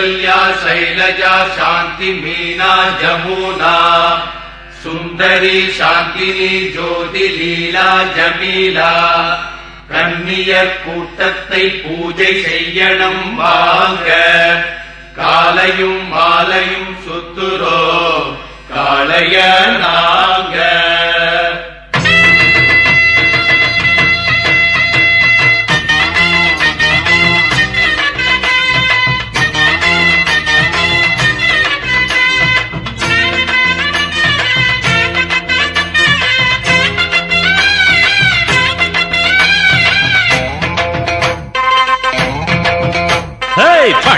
கௌசல்யா சைலஜா சாந்தி மீனா ஜமுனா சுந்தரி சாந்தினி ஜோதி லீலா ஜமீலா கன்னியர் கூட்டத்தை பூஜை செய்யணும் வாங்க காலையும் மாலையும் சுத்துரோ காளைய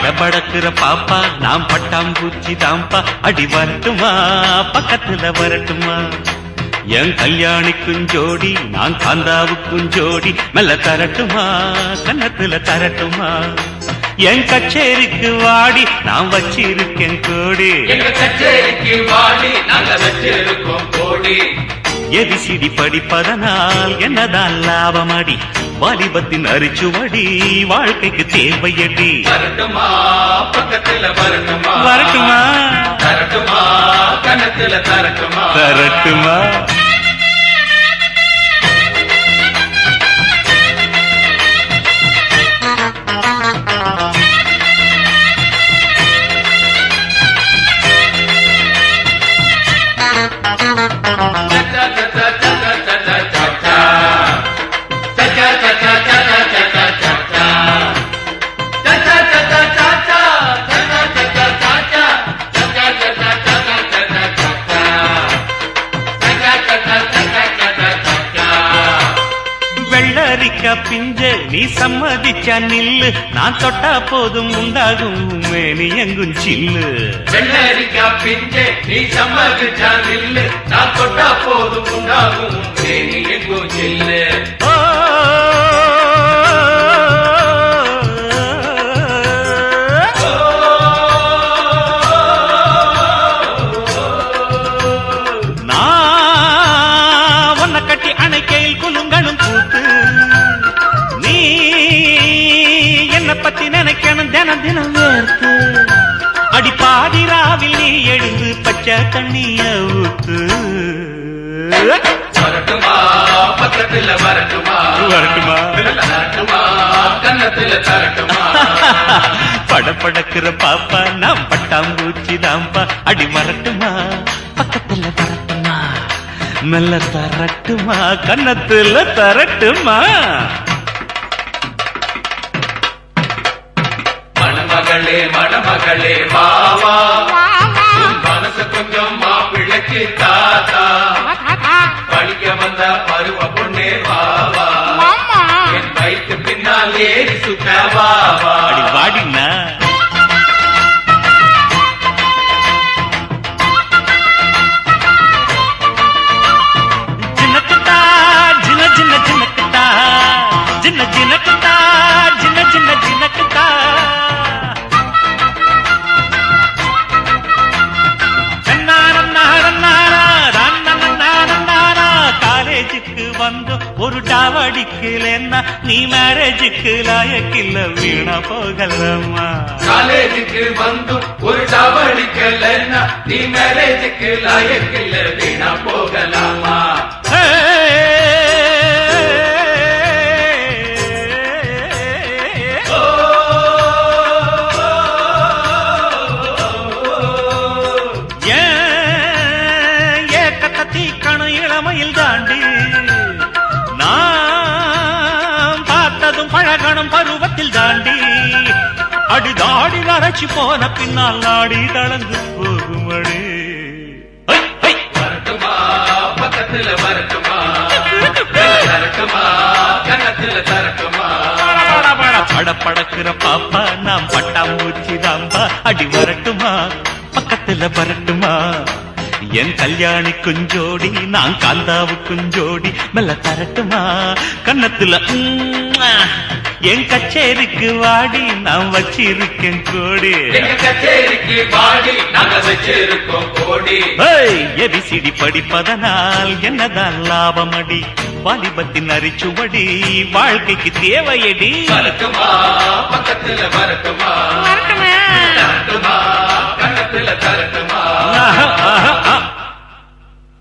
படபடக்குற பாப்பா நாம் பட்டாம்பூச்சி தாம்பா அடி வரட்டுமா பக்கத்துல வரட்டுமா? என் கல்யாணிக்கும் ஜோடி நான் காந்தாவுக்கும் ஜோடி மெல்ல தரட்டுமா கன்னத்துல தரட்டுமா? என் கச்சேரிக்கு வாடி நான் வச்சிருக்கேன் கோடி. எங்க கச்சேரிக்கு வாடி நாங்க வச்சிருக்கோம் கோடி. எபிசிடி படிப்பதனால் என்னதான் லாபமடி? வாலிபத்தின் அரிச்சுவடி வாழ்க்கைக்கு தேவையடி வரட்டுமா? பக்கத்துல வரட்டுமா? வரட்டுமா? தரட்டுமா கணத்துல தரட்டுமா? தரட்டுமா? வெள்ளரிக்கா பிஞ்ச நீ சம்மதிச்சா நில்லு. நான் தொட்டா போதும் உண்டாகும் மேனி எங்கும் சில்லு. வெள்ளரிக்கா பிஞ்சே நீ சம்மதிச்சா நில்லு. நான் தொட்டா போதும் உண்டாகும் தேனி எங்கோ சில்லு. தினம் தினம் வேர்த்து. அடி பாதிராவில் நீ எழுந்து பச்சை தண்ணிய ஊத்து. வரட்டுமா? பக்கத்துல வரட்டுமா? வரட்டுமா? தரட்டுமா? தரட்டுமா? பாப்பா நாம் பட்டாம்பூச்சி தாம்பா. அடி வரட்டுமா? பக்கத்துல வரட்டுமா? மெல்ல தரட்டுமா? கன்னத்துல தரட்டுமா? மணமகளே மணமகளே வா வா உன் மனசு கொஞ்சம் மாப்பிள்ளைக்கு தாத்தா. படிக்க வந்த பருவ பொண்ணே வா வா என் வயிற்று பின்னால் ஏறி சுத்த ஒரு டாவடிக்கலன்னா நீ மேரேஜுக்கு லாயக்கில்ல வீணா போகலம்மா காலேஜுக்கு வந்து ஒரு சாவடிக்கலன்னா நீ மேரேஜுக்கு லாயக்கில்ல பழகணும் பருவத்தில் தாண்டி அடிதாடி நரைச்சு போன பின்னால் நாடி தளர்ந்து போகுமடி. ஐ, ஐ. வரட்டுமா பக்கத்துல வரட்டுமா? தரட்டுமா கன்னத்துல தரட்டுமா? பட படக்குற பாப்பா நாம் பட்டாம்பூச்சி தாம்பா. அடி வரட்டுமா பக்கத்துல வரட்டுமா? என் கல்யாணிக்கும் ஜோடி நான் காந்தாவுக்கும் ஜோடி. மெல்ல தரட்டுமா? உம்மா. என் கச்சேரிக்கு வாடி நான் வச்சிருக்கேன் கோடி. கச்சேரிக்கு பாடி நாங்க வச்சிருக்கோம் கோடி. எபிசிடி படிப்பதனால் என்னதான் லாபமடி? வாலிபத்தின் அரிச்சுவடி வாழ்க்கைக்கு தேவையடி. பக்கத்துல வரட்டுமா? வரட்டுமா?